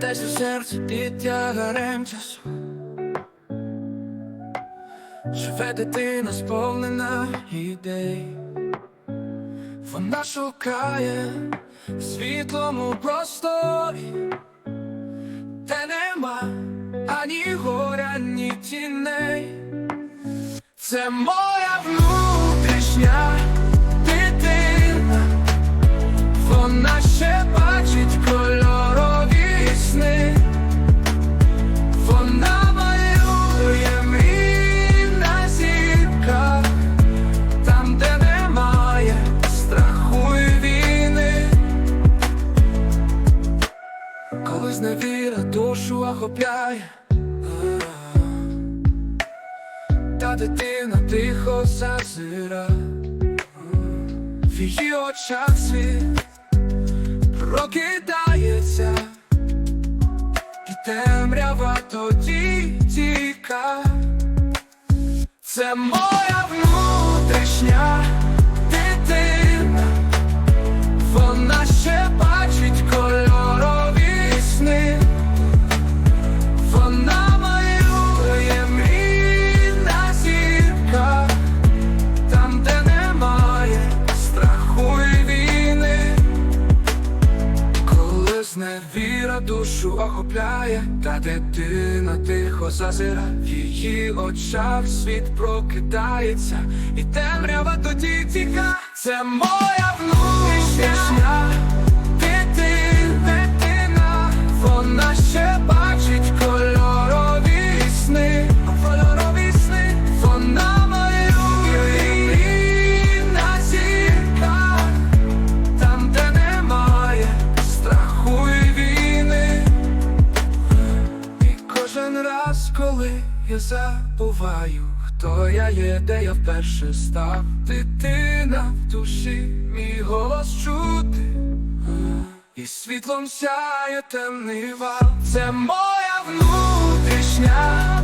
десь у серці під тягарем часу. Живе дитина сповнена ідей, вона шукає в світлому просторі, де нема ані горя, ні тіней. Це моя внутрішня коли зневіра душу охопляє. Та дитина тихо зазира. В її очах світ прокидається. І темрява тоді тіка. Це моя внутрішня душу охопляє, та дитина тихо зазира, в її очах світ прокидається, і темрява тоді тіка. Це моя внутрішня забуваю, хто я є, де я вперше став, дитина в душі, мій голос чути. І світлом сяє темний вал Це моя внутрішня